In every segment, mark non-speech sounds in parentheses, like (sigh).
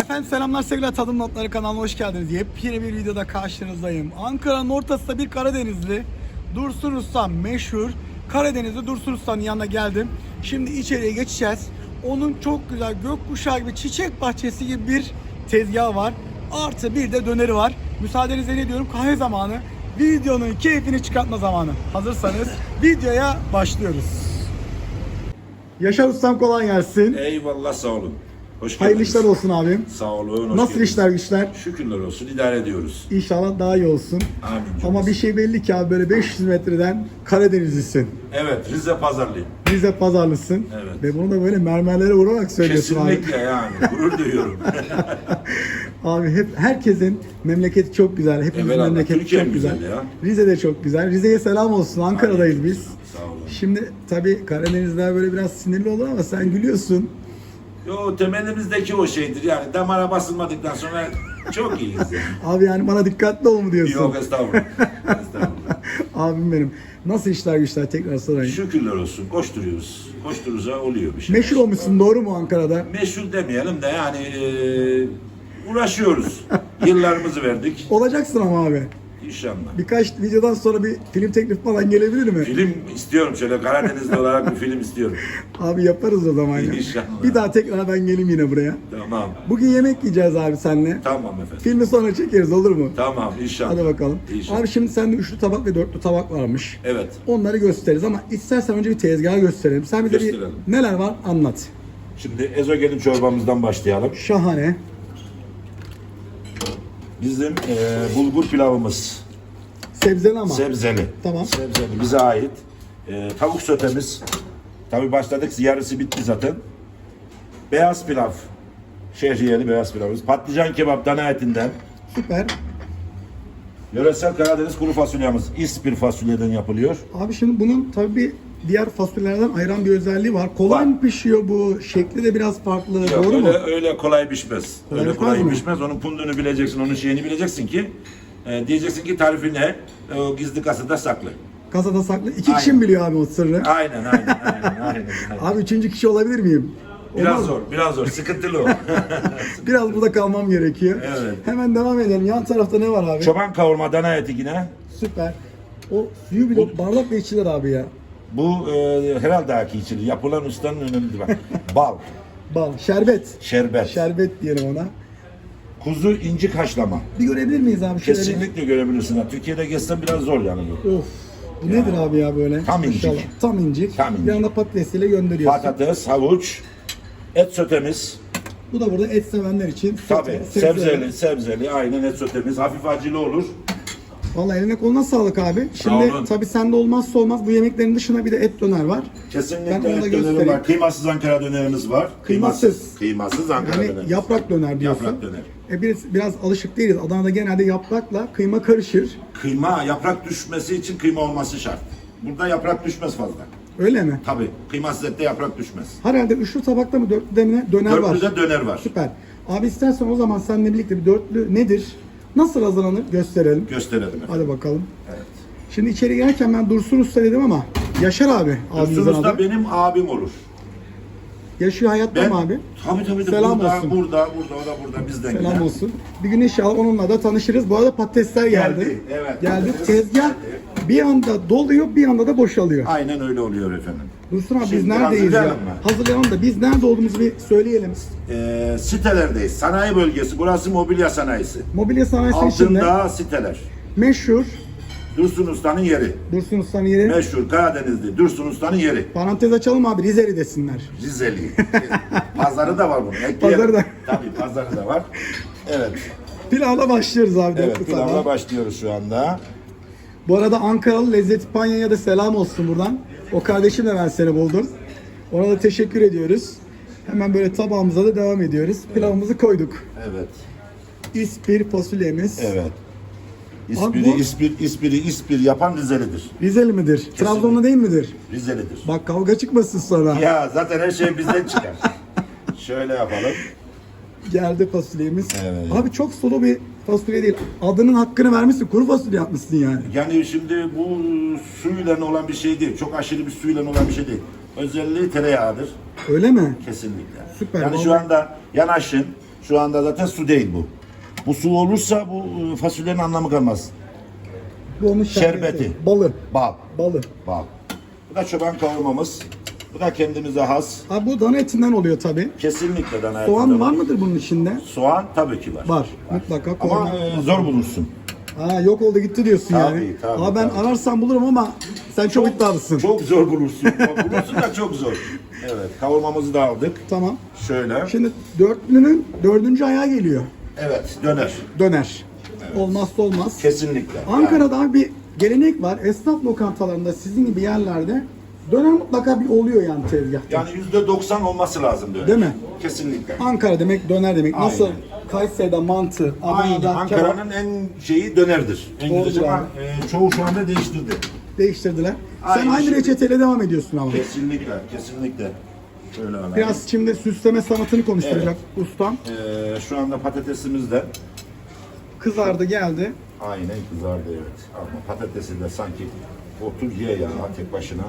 Efendim selamlar sevgili Tadım Notları kanalına hoş geldiniz. Yepyeni bir videoda karşınızdayım. Ankara'nın ortasında bir Karadenizli Dursun Usta meşhur Karadenizli Dursun Usta'nın yanına geldim. Şimdi içeriye geçeceğiz. Onun çok güzel gökkuşağı gibi çiçek bahçesi gibi bir tezgahı var. Artı bir de döneri var. Müsaadenizle ne diyorum kahve zamanı. Videonun keyfini çıkartma zamanı. Hazırsanız videoya başlıyoruz. Yaşar Ustam kolay gelsin. Eyvallah sağ olun. Hoş Hayırlı geldiniz. işler olsun abim. Sağ olun. Hoş Nasıl geldiniz. işler güçler? Şükürler olsun. idare ediyoruz. İnşallah daha iyi olsun. Amin. Ama bir şey belli ki abi böyle 500 metreden Karadenizlisin. Evet Rize Pazarlıyım. Rize pazarlısın. Evet. Ve bunu da böyle mermerlere vurarak söylüyorsun abi. Kesinlikle yani. Gurur duyuyorum. (laughs) Abi hep herkesin memleketi çok güzel. Hepimizin Evelallah, memleketi Türkiye çok güzel. güzel ya. Rize de çok güzel. Rize'ye selam olsun. Ankara'dayız biz. Sağ olun. Şimdi tabii Karadenizler böyle biraz sinirli olur ama sen gülüyorsun. Yo temelimizdeki o şeydir yani damara basılmadıktan sonra çok iyiyiz yani. (laughs) Abi yani bana dikkatli ol mu diyorsun? Yok estağfurullah. estağfurullah. (laughs) Abim benim. Nasıl işler güçler tekrar sorayım. Şükürler olsun. Koşturuyoruz. Koşturursa oluyor bir şey. Meşhur olmuşsun doğru mu Ankara'da? Meşhur demeyelim de yani eee, uğraşıyoruz. (laughs) Yıllarımızı verdik. Olacaksın ama abi. İnşallah. Birkaç videodan sonra bir film teklifi falan gelebilir mi? Film istiyorum şöyle Karadenizli (laughs) olarak bir film istiyorum. Abi yaparız o zaman ya. İnşallah. Bir daha tekrar ben geleyim yine buraya. Tamam. Bugün yemek yiyeceğiz abi seninle. Tamam efendim. Filmi sonra çekeriz olur mu? Tamam inşallah. Hadi bakalım. İnşallah. Abi şimdi sende üçlü tabak ve dörtlü tabak varmış. Evet. Onları gösteririz ama istersen önce bir tezgahı gösterelim. Sen bize bir Gösterelim. neler var anlat. Şimdi ezogelin çorbamızdan başlayalım. Şahane. Bizim eee, bulgur pilavımız. Sebzeli ama. Sebzeli. Tamam. Sebzeli bize ait. Eee, tavuk sötemiz. Tabi başladık yarısı bitti zaten. Beyaz pilav. Şehriyeli beyaz pilavımız. Patlıcan kebap dana etinden. Süper. Yöresel Karadeniz kuru fasulyemiz. İspir fasulyeden yapılıyor. Abi şimdi bunun tabii bir diğer fasulyelerden ayıran bir özelliği var. Kolay Var. mı pişiyor bu? Şekli de biraz farklı. Yok, Doğru öyle, mu? öyle kolay pişmez. Kolay öyle pişmez kolay mi? pişmez. Onun pundunu bileceksin, onun şeyini bileceksin ki e, diyeceksin ki tarifi ne? E, o gizli kasada saklı. Kasada saklı. İki kişi mi biliyor abi o sırrı? Aynen, aynen, aynen, aynen. aynen. Abi üçüncü kişi olabilir miyim? Biraz Olmaz mı? zor, biraz zor. Sıkıntılı o. (laughs) (laughs) Biraz burada kalmam gerekiyor. Evet. Hemen devam edelim. Yan tarafta ne var abi? Çoban kavurma dana eti yine. Süper. O suyu bile bardakla içilir abi ya. Bu e, herhalde haki içilir. Yapılan ustanın önünde bak. (laughs) Bal, Bal, şerbet. şerbet, Şerbet diyelim ona. kuzu incik haşlama. Bir görebilir miyiz abi? Şöyle bir- Kesinlikle görebilirsin. ha. Türkiye'de gezsen biraz zor yani bu. Of. Bu nedir abi ya böyle? Tam incik. Maşallah. Tam incik. Tam incik. Bir anda patatesiyle gönderiyorsun. Patates, havuç, et sötemiz. Bu da burada et sevenler için. Tabii sebze- sebzeli, sebzeli aynen et sötemiz. Hafif acılı olur. Vallahi eline koluna sağlık abi. Şimdi olun. tabii sende olmazsa olmaz bu yemeklerin dışında bir de et döner var. Kesinlikle Ben onu da et döneri göstereyim. var. Kıymasız Ankara dönerimiz var. Kıymasız. Kıymasız Ankara Yani dönerimiz. yaprak döner diyorsun. Yaprak döner. E biraz, biraz alışık değiliz. Adana'da genelde yaprakla kıyma karışır. Kıyma, yaprak düşmesi için kıyma olması şart. Burada yaprak düşmez fazla. Öyle mi? Tabii. Kıymasız ette yaprak düşmez. Herhalde üçlü tabakta mı dörtlüde mi ne? döner var. Dörtlüde döner var. Süper. Abi istersen o zaman seninle birlikte bir dörtlü nedir? Nasıl hazırlanır gösterelim. Gösterelim efendim. Hadi bakalım. Evet. Şimdi içeri girerken ben Dursun Usta dedim ama Yaşar abi Dursun Usta adı. benim abim olur. Yaşıyor hayatta Ben, mı abi? Tabii tabii. de Selam burada, olsun. Burada, burada, o da burada bizden Selam gelen. olsun. Bir gün inşallah onunla da tanışırız. Bu arada patatesler geldi. Geldi, evet. Geldi. Patates Tezgah bir anda doluyor, bir anda da boşalıyor. Aynen öyle oluyor efendim. Dursun abi biz Şimdi neredeyiz ya? hazırlayalım mı? Hazırlayalım da biz nerede olduğumuzu bir söyleyelim. Ee, sitelerdeyiz. Sanayi bölgesi. Burası mobilya sanayisi. Mobilya sanayisi içinde Altında siteler. meşhur Dursun Usta'nın yeri. Dursun Usta'nın yeri. Meşhur Karadenizli Dursun Usta'nın yeri. Parantez açalım abi Rizeli desinler. Rizeli. (laughs) pazarı da var bunun. Ekleyelim. Pazarı da. Tabii pazarı da var. Evet. Pilavla başlıyoruz abi. Evet pilavla başlıyoruz şu anda. Bu arada Ankaralı Lezzet Panya'ya da selam olsun buradan. O kardeşimle ben seni buldum. Ona da teşekkür ediyoruz. Hemen böyle tabağımıza da devam ediyoruz. Pilavımızı koyduk. Evet. İspir fasulyemiz. Evet. Abi İspiri, bu- ispir, ispiri, ispir yapan Rizelidir. Rizeli midir? Trabzonlu değil midir? Rizelidir. Bak kavga çıkmasın sonra. Ya zaten her şey bizden çıkar. Şöyle yapalım. Geldi fasulyemiz. Evet. Abi çok sulu bir fasulye değil. Adının hakkını vermişsin. Kuru fasulye yapmışsın yani. Yani şimdi bu suyla olan bir şey değil. Çok aşırı bir suyla olan bir şey değil. Özelliği tereyağıdır. Öyle mi? Kesinlikle. Süper, Yani vallahi. şu anda yanaşın. Şu anda zaten su değil bu. Bu su olursa bu e, fasulyenin anlamı kalmaz. Bu onun Şerbeti. Balı. Bal. Balı. Bal. Bu da çoban kavurmamız. Bu da kendimize has. Ha bu dana etinden oluyor tabi. Kesinlikle dana Soğan etinden var olur. mıdır bunun içinde? Soğan tabii ki var. Var. Mutlaka Ama koyma. e, zor bulursun. Ha yok oldu gitti diyorsun Tabii, yani. tabii, Aa, ben tabii. ararsam bulurum ama sen çok, iddialısın. Çok zor bulursun. bulursun da çok zor. Evet, kavurmamızı da aldık. Tamam. Şöyle. Şimdi dörtlünün dördüncü ayağı geliyor. Evet, döner. Döner. Olmazsa olmaz. Kesinlikle. Ankara'da bir gelenek var. Esnaf lokantalarında sizin gibi yerlerde döner mutlaka bir oluyor yani tezgahta. Yani yüzde doksan olması lazım döner. Değil mi? Kesinlikle. Ankara demek döner demek. Nasıl Aynen. Kayseri'de mantı. Adana'da Ankara'nın en şeyi dönerdir. En Doğrudur güzel ama e, çoğu şu anda değiştirdi. değiştirdiler. Sen Aynı şey. reçeteyle devam ediyorsun ama. Kesinlikle, kesinlikle. Öyle öyle. Biraz şimdi süsleme sanatını konuşturacak ustam. E, şu anda patatesimiz de Kızardı geldi. aynen kızardı evet. Ama patatesi de sanki otur ye ya tek başına.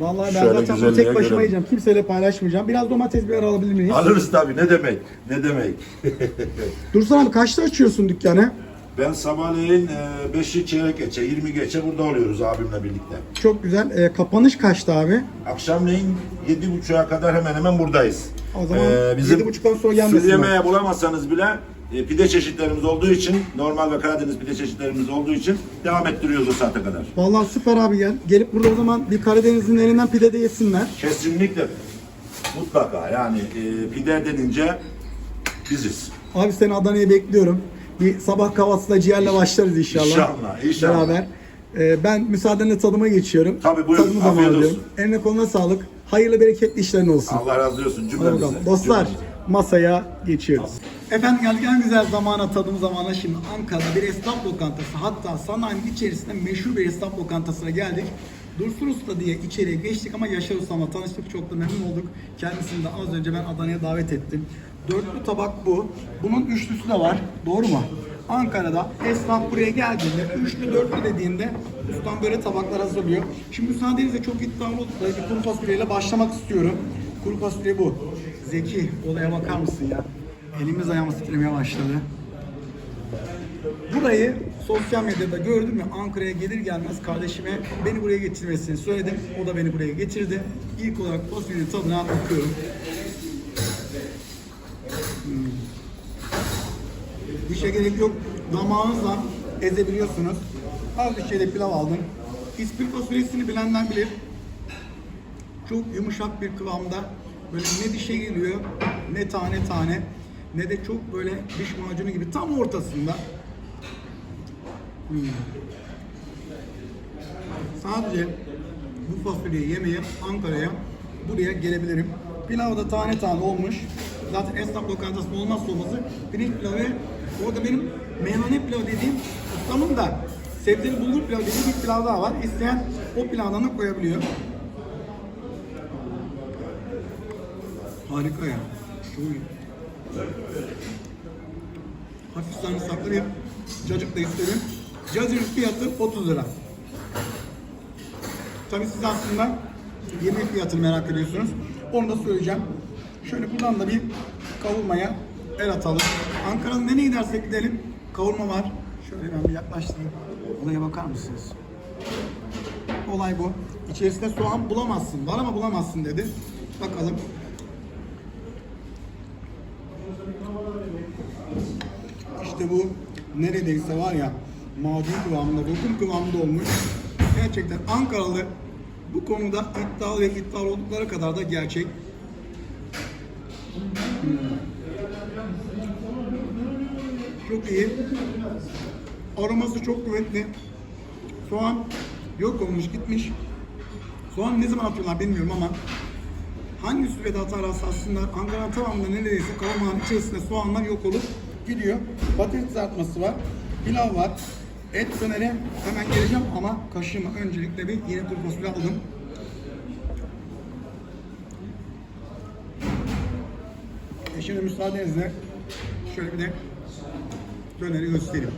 Vallahi ben Şöyle zaten bunu tek başıma göre- yiyeceğim. Kimseyle paylaşmayacağım. Biraz domates biber alabilir miyiz? Alırız tabii ne demek? Ne demek? (laughs) Dursun abi kaçta açıyorsun dükkanı? Ben sabahleyin 5'i çeyrek geçe, 20 geçe burada oluyoruz abimle birlikte. Çok güzel. Ee, kapanış kaçta abi? Akşamleyin 7.30'a kadar hemen hemen buradayız. O zaman Ee, 7.30'dan sonra gelmesinler. Sulu yemeğe bulamazsanız bile e, pide çeşitlerimiz olduğu için, normal ve Karadeniz pide çeşitlerimiz olduğu için devam ettiriyoruz o saate kadar. Vallahi süper abi gel. Gelip burada o zaman bir Karadeniz'in elinden pide de yesinler. Kesinlikle mutlaka yani e, pide denince biziz. Abi seni Adana'ya bekliyorum. Bir sabah kahvaltısında ciğerle başlarız inşallah. İnşallah, inşallah. Beraber. Ee, ben müsaadenle tadıma geçiyorum. Tabii, buyurun. Tadımı Afiyet olsun. diyorum. Eline koluna sağlık. Hayırlı bereketli işlerin olsun. Allah razı olsun cümlemize. Dostlar Cümlemize. masaya geçiyoruz. Efendim geldik en güzel zamana tadım zamana şimdi Ankara'da bir esnaf lokantası hatta sanayinin içerisinde meşhur bir esnaf lokantasına geldik. Dursun Usta diye içeriye geçtik ama Yaşar Usta'mla tanıştık çok da memnun olduk. Kendisini de az önce ben Adana'ya davet ettim. Dörtlü tabak bu. Bunun üçlüsü de var. Doğru mu? Ankara'da esnaf buraya geldiğinde üçlü dörtlü dediğinde ustam böyle tabaklar hazırlıyor. Şimdi müsaadenizle çok iddialı olup bir kuru fasulyeyle başlamak istiyorum. Kuru fasulye bu. Zeki olaya bakar mısın ya? Elimiz ayağımız titremeye başladı. Burayı sosyal medyada gördüm ve Ankara'ya gelir gelmez kardeşime beni buraya getirmesini söyledim. O da beni buraya getirdi. İlk olarak fasulyenin tadına bakıyorum. Hmm. Dişe gerek yok. Damağınızla ezebiliyorsunuz. Az bir şeyde pilav aldım. İspir fasulyesini bilenler bilir. Çok yumuşak bir kıvamda. Böyle ne dişe geliyor, ne tane tane, ne de çok böyle diş macunu gibi tam ortasında. Hmm. Sadece bu fasulyeyi yemeye Ankara'ya buraya gelebilirim. Pilav da tane tane olmuş. Zaten esnaf lokantasının olmazsa olmazı pirinç pilavı. Orada benim meyhane pilavı dediğim ustamın da sebzeli bulgur pilavı dediğim bir pilav daha var. İsteyen o pilavdan da koyabiliyor. Harika ya. Çok iyi. Hafif sarımsaklı bir cacık da isterim. Cacığın fiyatı 30 lira. Tabii siz aslında yemek fiyatını merak ediyorsunuz. Onu da söyleyeceğim. Şöyle buradan da bir kavurmaya el atalım. Ankara'nın nereye gidersek gidelim kavurma var. Şöyle ben bir yaklaştırayım. Olaya bakar mısınız? Olay bu. İçerisinde soğan bulamazsın. Var ama bulamazsın dedi. Bakalım. İşte bu neredeyse var ya macun kıvamında, lokum kıvamında olmuş. Gerçekten Ankaralı bu konuda iddialı ve iddialı oldukları kadar da gerçek. Çok iyi. Aroması çok kuvvetli. Soğan yok olmuş gitmiş. Soğan ne zaman atıyorlar bilmiyorum ama hangi sürede atarlarsa aslında Ankara'nın tamamında neredeyse kavurmanın içerisinde soğanlar yok olup gidiyor. Patates kızartması var, pilav var, et döneri hemen geleceğim ama kaşığıma öncelikle bir yine kuru fasulye aldım. E şimdi müsaadenizle şöyle bir de döneri göstereyim.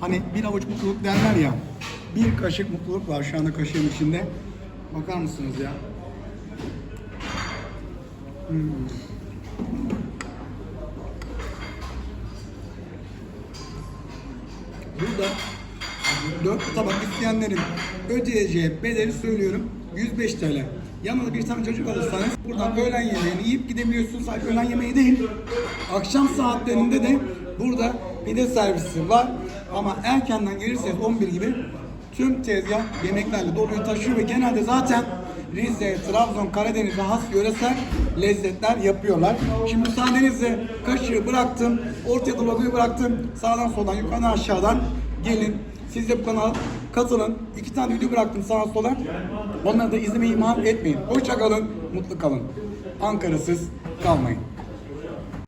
Hani bir avuç mutluluk derler ya. Bir kaşık mutluluk var şu anda kaşığın içinde. Bakar mısınız ya? Hmm. Burada 4 tabak isteyenlerin ödeyeceği bedeli söylüyorum 105 TL. Yanına bir tane çocuk alırsanız buradan öğlen yemeğini yiyip gidebiliyorsunuz. Sadece öğlen yemeği değil. Akşam saatlerinde de burada pide servisi var. Ama erkenden gelirseniz 11 gibi tüm tezgah yemeklerle doluyu taşıyor ve genelde zaten Rize, Trabzon, Karadeniz'e has yöresel lezzetler yapıyorlar. Şimdi müsaadenizle kaşığı bıraktım, ortaya da bıraktım. Sağdan soldan, yukarıdan aşağıdan gelin. Siz de bu kanala katılın. İki tane video bıraktım sağa sola. Onları da izlemeyi ihmal etmeyin. Hoşça kalın, mutlu kalın. Ankara'sız kalmayın.